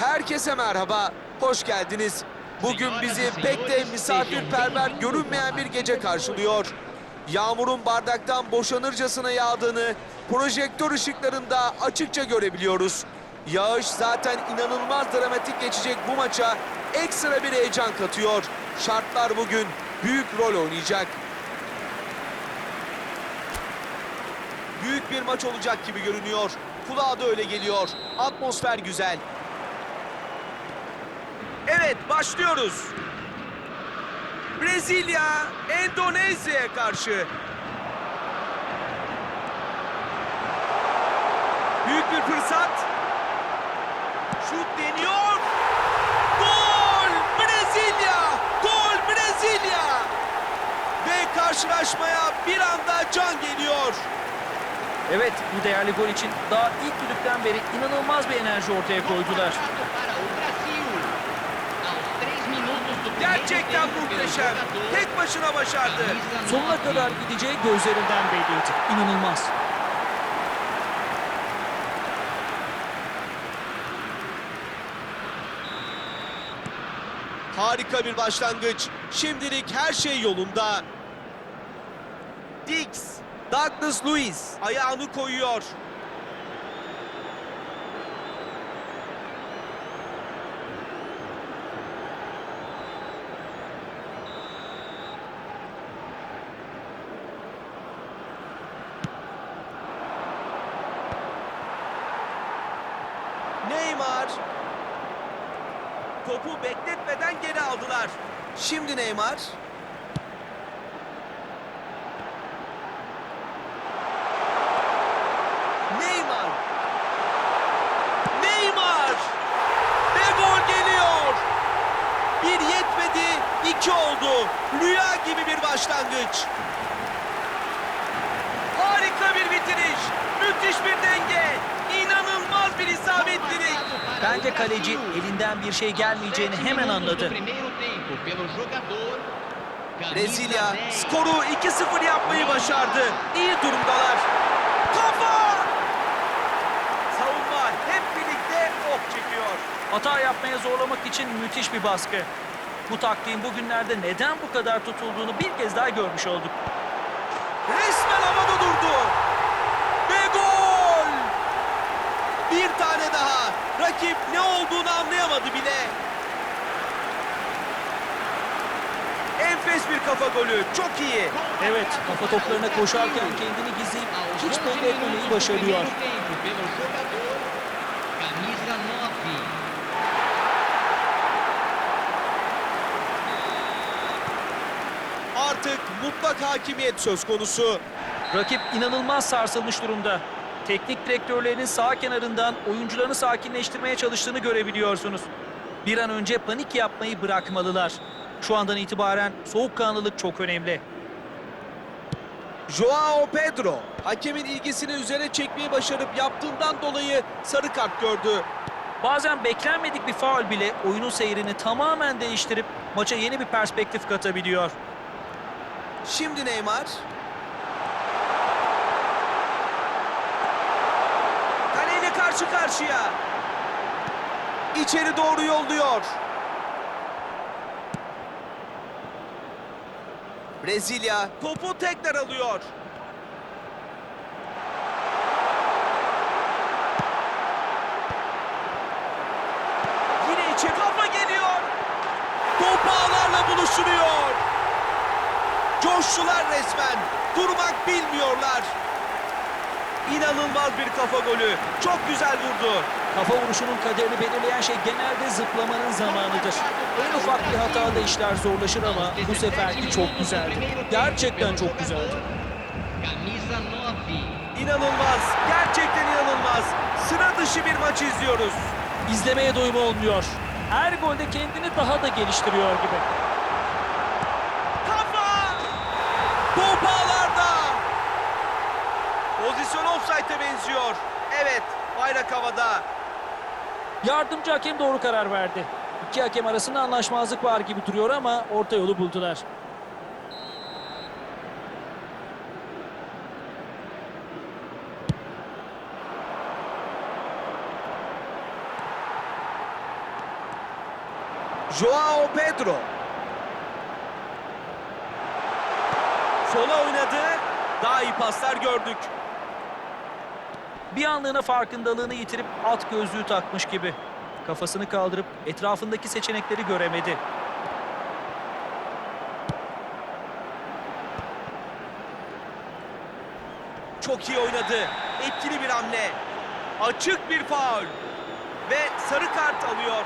Herkese merhaba, hoş geldiniz. Bugün bizi pek de misafirperver görünmeyen bir gece karşılıyor. Yağmurun bardaktan boşanırcasına yağdığını projektör ışıklarında açıkça görebiliyoruz. Yağış zaten inanılmaz dramatik geçecek bu maça ekstra bir heyecan katıyor. Şartlar bugün büyük rol oynayacak. Büyük bir maç olacak gibi görünüyor. Kulağa da öyle geliyor. Atmosfer güzel. Evet başlıyoruz. Brezilya Endonezya'ya karşı. Büyük bir fırsat. Şut deniyor. Gol! Brezilya! Gol Brezilya! Ve karşılaşmaya bir anda can geliyor. Evet, bu değerli gol için daha ilk düdükten beri inanılmaz bir enerji ortaya koydular. Gerçekten muhteşem. Tek başına başardı. Sonuna kadar gideceği gözlerinden belliydi. İnanılmaz. Harika bir başlangıç. Şimdilik her şey yolunda. Dix, Douglas Luiz ayağını koyuyor. Neymar Topu bekletmeden geri aldılar. Şimdi Neymar. Neymar. Neymar. Ve gol geliyor. Bir yetmedi, iki oldu. Rüya gibi bir başlangıç. Harika bir bitiriş. Müthiş bir denge. İnanılmaz bir isabetlilik. Bence kaleci elinden bir şey gelmeyeceğini hemen anladı. Brezilya skoru 2-0 yapmayı başardı. İyi durumdalar. Kafa! Savunma hep birlikte ok çekiyor. Hata yapmaya zorlamak için müthiş bir baskı. Bu taktiğin bugünlerde neden bu kadar tutulduğunu bir kez daha görmüş olduk. Resmen havada durdu. Ve gol! Bir tane daha. Rakip ne olduğunu anlayamadı bile. Enfes bir kafa golü. Çok iyi. Evet, kafa toplarına koşarken kendini gizleyip hiç belli etmemeyi başarıyor. Artık mutlak hakimiyet söz konusu. Rakip inanılmaz sarsılmış durumda. Teknik direktörlerinin sağ kenarından oyuncularını sakinleştirmeye çalıştığını görebiliyorsunuz. Bir an önce panik yapmayı bırakmalılar. Şu andan itibaren soğukkanlılık çok önemli. Joao Pedro hakemin ilgisini üzerine çekmeyi başarıp yaptığından dolayı sarı kart gördü. Bazen beklenmedik bir faul bile oyunun seyrini tamamen değiştirip maça yeni bir perspektif katabiliyor. Şimdi Neymar. Kaleyle karşı karşıya. İçeri doğru yolluyor. Brezilya topu tekrar alıyor. Yine içe kafa geliyor. Top ağlarla buluşturuyor. Coştular resmen. Durmak bilmiyorlar. İnanılmaz bir kafa golü. Çok güzel vurdu. Kafa vuruşunun kaderini belirleyen şey genelde zıplamanın zamanıdır. En ufak bir hatada işler zorlaşır ama bu seferki çok güzeldi. Gerçekten çok güzeldi. İnanılmaz. Gerçekten inanılmaz. Sıra dışı bir maç izliyoruz. İzlemeye doyum olmuyor. Her golde kendini daha da geliştiriyor gibi. Kafa! Top ağlarda. Pozisyon offside'e benziyor. Evet, bayrak havada. Yardımcı hakem doğru karar verdi. İki hakem arasında anlaşmazlık var gibi duruyor ama orta yolu buldular. Joao Pedro. Sola oynadı. Daha iyi paslar gördük. Bir anlığına farkındalığını yitirip at gözlüğü takmış gibi. Kafasını kaldırıp etrafındaki seçenekleri göremedi. Çok iyi oynadı. Etkili bir hamle. Açık bir faul. Ve sarı kart alıyor.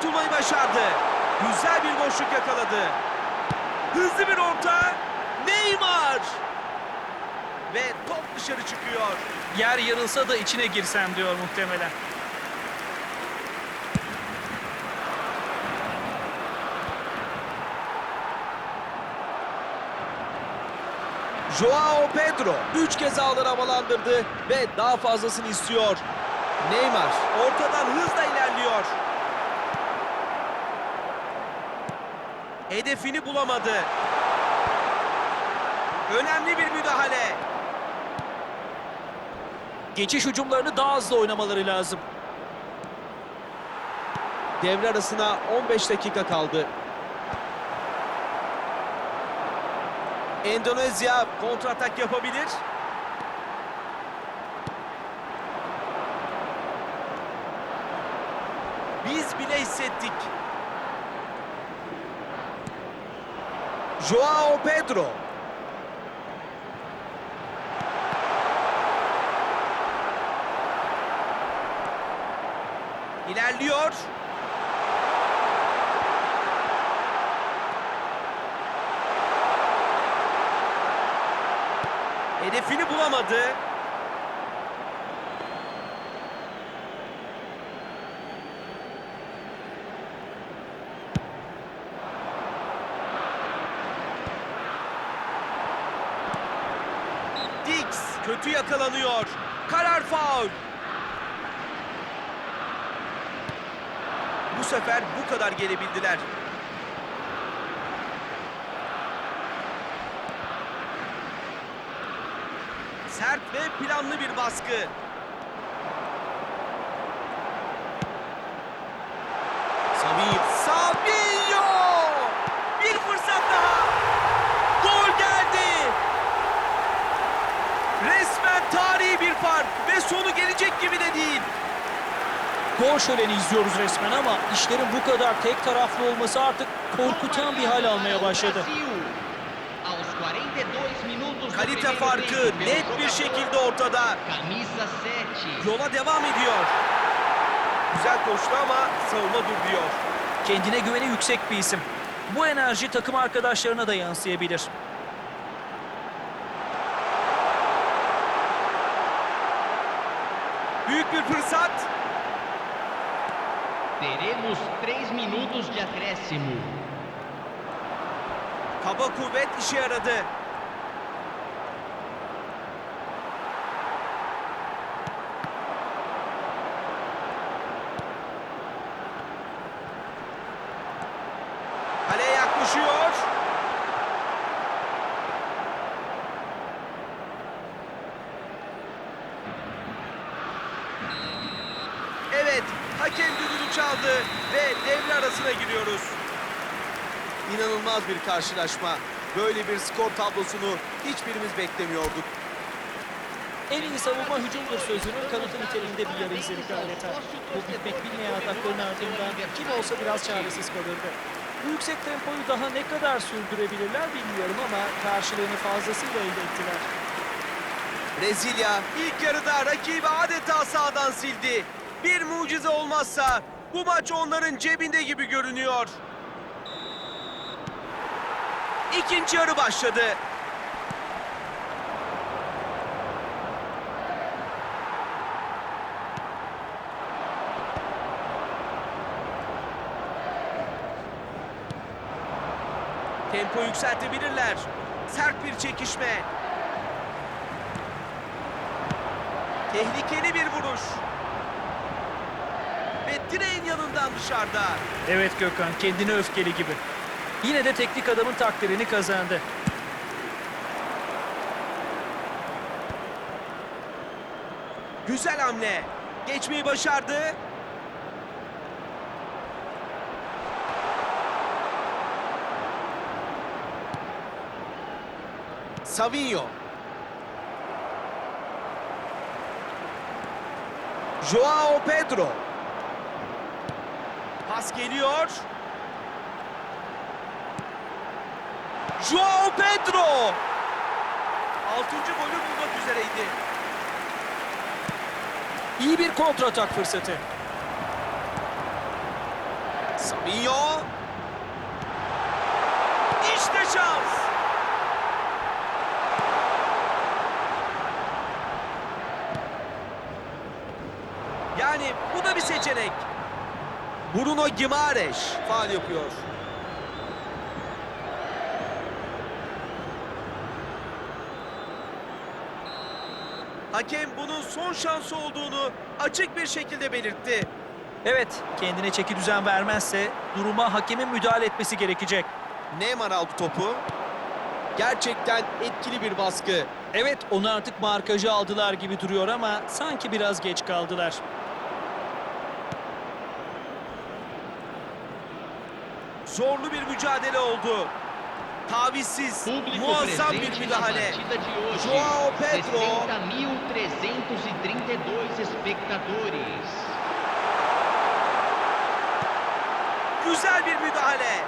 Kurtulmayı başardı. Güzel bir boşluk yakaladı. Hızlı bir orta. Neymar. Ve top dışarı çıkıyor. Yer yarılsa da içine girsem diyor muhtemelen. Joao Pedro 3 kez ağları havalandırdı ve daha fazlasını istiyor. Neymar ortadan hızla ilerliyor. Hedefini bulamadı. Önemli bir müdahale. Geçiş hücumlarını daha hızlı oynamaları lazım. Devre arasına 15 dakika kaldı. Endonezya kontratak yapabilir. Biz bile hissettik. Joao Pedro. İlerliyor. Hedefini bulamadı. Dix kötü yakalanıyor. Karar faul. Bu sefer bu kadar gelebildiler. Sert ve planlı bir baskı. Savinho. Savinho! Bir fırsat daha. Gol geldi. Resmen tarihi bir fark ve sonu gelecek gibi de değil. Gol şöleni izliyoruz resmen ama işlerin bu kadar tek taraflı olması artık korkutan bir hal almaya başladı. Kalite farkı net bir şekilde ortada. Camisa 7. Yola devam ediyor. Güzel koştu ama savunma dur diyor. Kendine güveni yüksek bir isim. Bu enerji takım arkadaşlarına da yansıyabilir. Büyük bir fırsat. Teremos 3 minutos de acréscimo. Kaba kuvvet işe yaradı. Bir karşılaşma. Böyle bir skor tablosunu hiçbirimiz beklemiyorduk. En iyi savunma hücumdur sözünün kanıtı niteliğinde bir yarı izledik adeta. Bu bitmek bilmeyen atakların ardından kim olsa biraz çaresiz kalırdı. Bu yüksek tempoyu daha ne kadar sürdürebilirler bilmiyorum ama karşılığını fazlasıyla elde ettiler. Brezilya ilk yarıda rakibi adeta sağdan sildi. Bir mucize olmazsa bu maç onların cebinde gibi görünüyor. İkinci yarı başladı. Tempo yükseltebilirler. Sert bir çekişme. Tehlikeli bir vuruş. Ve direğin yanından dışarıda. Evet Gökhan kendini öfkeli gibi. Yine de teknik adamın takdirini kazandı. Güzel hamle. Geçmeyi başardı. Savinho. Joao Pedro. Pas geliyor. Joao Pedro. Altıncı golü bulmak üzereydi. İyi bir kontratak fırsatı. Savinho. İşte şans. Yani bu da bir seçenek. Bruno Gimareş faal yapıyor. Hakem bunun son şansı olduğunu açık bir şekilde belirtti. Evet kendine çeki düzen vermezse duruma hakemin müdahale etmesi gerekecek. Neymar aldı topu. Gerçekten etkili bir baskı. Evet onu artık markajı aldılar gibi duruyor ama sanki biraz geç kaldılar. Zorlu bir mücadele oldu. Tavizsiz, Público muazzam bir müdahale. João Pedro. 60.332 espectadores. Güzel bir müdahale.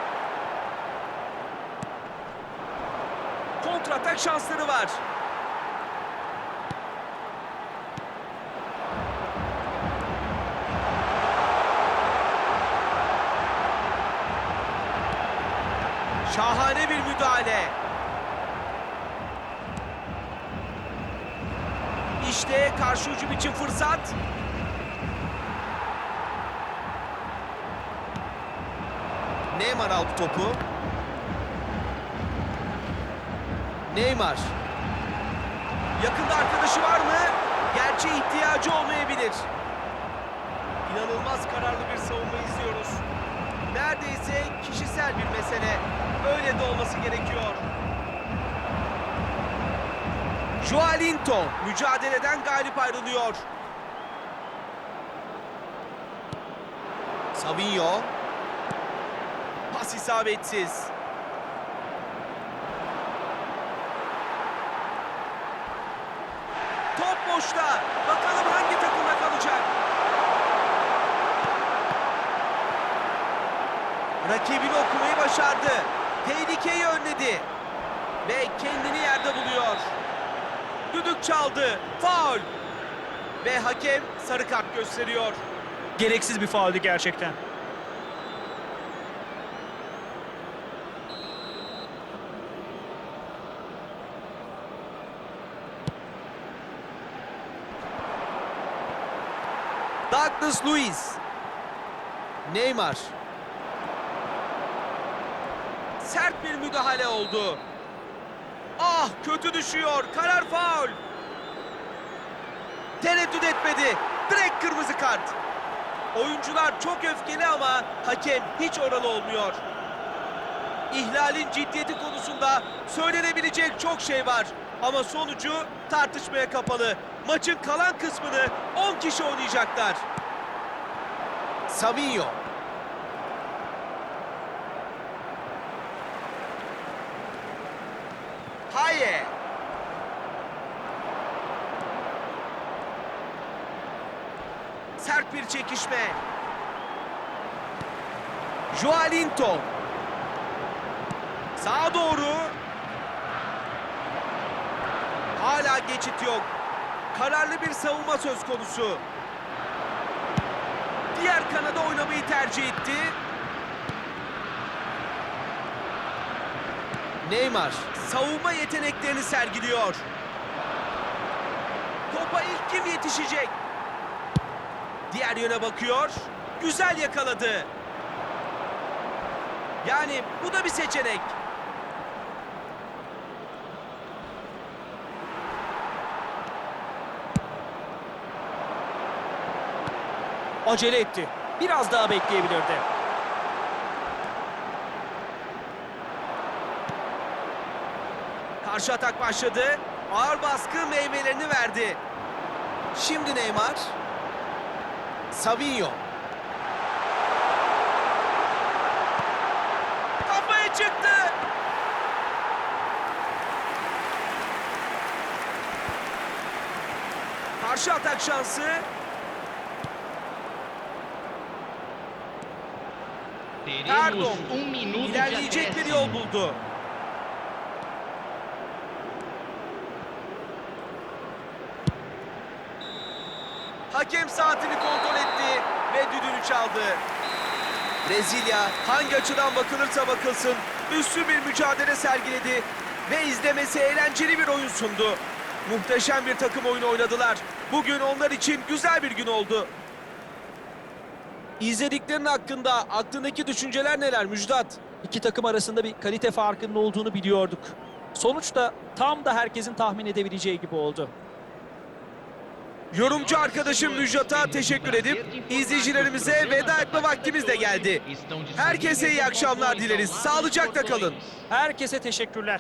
Kontratak şansları var. Fırsat. Neymar aldı topu. Neymar. Yakında arkadaşı var mı? Gerçi ihtiyacı olmayabilir. İnanılmaz kararlı bir savunma izliyoruz. Neredeyse kişisel bir mesele. Öyle de olması gerekiyor. Joalinto mücadeleden galip ayrılıyor. Savinho. Pas isabetsiz. Top boşta. Bakalım hangi takımda kalacak. Rakibini okumayı başardı. Tehlikeyi önledi. Ve kendini yerde buluyor. Düdük çaldı. Faul. Ve hakem sarı kart gösteriyor. Gereksiz bir fauldü gerçekten. Douglas Luiz. Neymar. Sert bir müdahale oldu. Ah kötü düşüyor. Karar faul. Tereddüt etmedi. Direkt kırmızı kart. Oyuncular çok öfkeli ama hakem hiç oralı olmuyor. İhlalin ciddiyeti konusunda söylenebilecek çok şey var. Ama sonucu tartışmaya kapalı. Maçın kalan kısmını 10 kişi oynayacaklar. Savinho. Haye. Sert bir çekişme. Joalinto. Sağa doğru. Hala geçit yok. Kararlı bir savunma söz konusu. Diğer kanada oynamayı tercih etti. Neymar savunma yeteneklerini sergiliyor. Topa ilk kim yetişecek? Diğer yöne bakıyor. Güzel yakaladı. Yani bu da bir seçenek. Acele etti. biraz daha bekleyebilirdi. Karşı atak başladı. Ağır baskı meyvelerini verdi. Şimdi Neymar. Savinho. Kafaya çıktı. Karşı atak şansı. Pardon. İlerleyecek bir yol buldu. Hakem saatini kontrol ve düdüğünü çaldı. Brezilya hangi açıdan bakılırsa bakılsın üstün bir mücadele sergiledi ve izlemesi eğlenceli bir oyun sundu. Muhteşem bir takım oyunu oynadılar. Bugün onlar için güzel bir gün oldu. İzlediklerin hakkında aklındaki düşünceler neler Müjdat? İki takım arasında bir kalite farkının olduğunu biliyorduk. Sonuçta tam da herkesin tahmin edebileceği gibi oldu. Yorumcu arkadaşım Müjdat'a teşekkür edip izleyicilerimize veda etme vaktimiz de geldi. Herkese iyi akşamlar dileriz. Sağlıcakla kalın. Herkese teşekkürler.